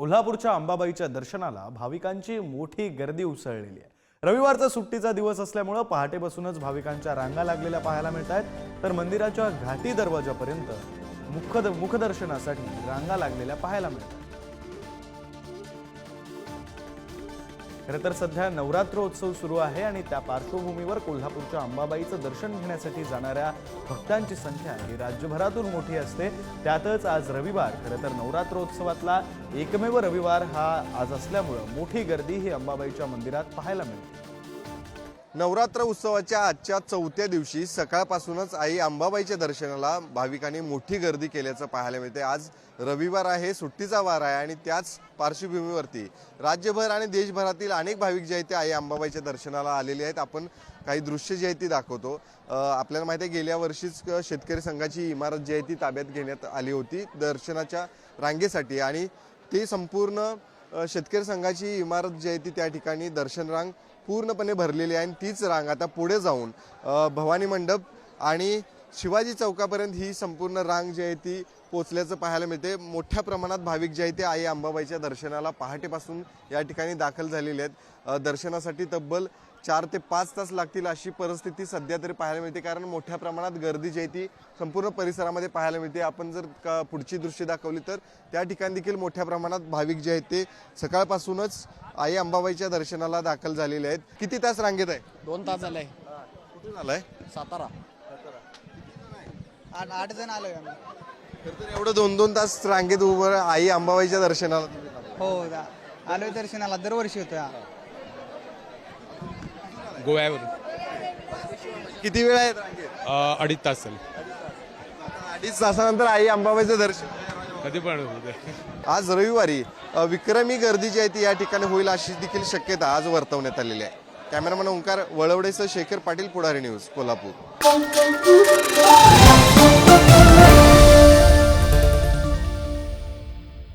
कोल्हापूरच्या अंबाबाईच्या दर्शनाला भाविकांची मोठी गर्दी उसळलेली आहे. रविवारचा सुट्टीचा दिवस असल्यामुळं पहाटेपासूनच भाविकांच्या रांगा लागलेल्या पाहायला मिळत आहेत. तर मंदिराच्या घाटी दरवाजापर्यंत मुख मुखदर्शनासाठी रांगा लागलेल्या पाहायला मिळतात. खरं तर सध्या नवरात्रोत्सव सुरू आहे आणि त्या पार्श्वभूमीवर कोल्हापूरच्या अंबाबाईचं दर्शन घेण्यासाठी जाणाऱ्या भक्तांची संख्या ही राज्यभरातून मोठी असते. त्यातच आज रविवार खरं तर नवरात्रोत्सवातला एकमेव रविवार हा आज असल्यामुळं मोठी गर्दी ही अंबाबाईच्या मंदिरात पाहायला मिळते. नवरात्र उत्सवाच्या आजच्या चौथ्या दिवशी सकाळपासूनच आई अंबाबाईच्या दर्शनाला भाविकांनी मोठी गर्दी केल्याचं पाहायला मिळते आज रविवार आहे सुट्टीचा वार आहे आणि त्याच पार्श्वभूमीवरती राज्यभर आणि देशभरातील अनेक भाविक जे आहेत ते आई अंबाबाईच्या दर्शनाला आलेले आहेत. आपण काही दृश्य जी आहेत ती दाखवतो. आपल्याला माहिती आहे गेल्या वर्षीच शेतकरी संघाची इमारत जी आहे ती ताब्यात घेण्यात आली होती दर्शनाच्या रांगेसाठी आणि ती संपूर्ण शेतकरी संघाची इमारत जी आहे ती त्या ठिकाणी दर्शन रांग पूर्णपणे भरलेली आहे आणि तीच रांग आता पुढे जाऊन भवानी मंडप आणि शिवाजी चौकापर्यंत ही संपूर्ण रांग जी आहे ती पोचल्याचं पाहायला मिळते मोठ्या प्रमाणात भाविक जे आहेत ते आई अंबाबाईच्या दर्शनाला पहाटेपासून या ठिकाणी दाखल झालेले आहेत. दर्शनासाठी तब्बल चार ते पाच तास लागतील अशी परिस्थिती सध्या तरी पाहायला मिळते. कारण मोठ्या प्रमाणात गर्दी जी आहे ती संपूर्ण परिसरामध्ये पाहायला मिळते. आपण जर का पुढची दृश्य दाखवली तर त्या ठिकाणी देखील मोठ्या प्रमाणात भाविक जे आहेत ते सकाळपासूनच आई अंबाबाईच्या दर्शनाला दाखल झालेले आहेत. किती तास रांगेत आहे? दोन तास झाले. कुठून आलाय? सातारा. आठ आठ जण आलोय आम्ही. तर तर एवढं दोन दोन तास रांगेत उभं आई अंबाबाईच्या दर्शनाला तुम्ही. हो दा- आलोय दर्शनाला. दरवर्षी होतो हा. गोव्यावरून. किती वेळ आहे रांगेत? अ, अडीच तास झाले. अडीच तासानंतर आई अंबाबाईचं दर्शन. कधी पण आज रविवारी अ, विक्रमी गर्दी जी आहे ती या ठिकाणी होईल अशी देखील शक्यता आज वर्तवण्यात आलेली आहे. कॅमेरामॅन ओंकार वळवडेसह शेखर पाटील पुढारी न्यूज कोल्हापूर.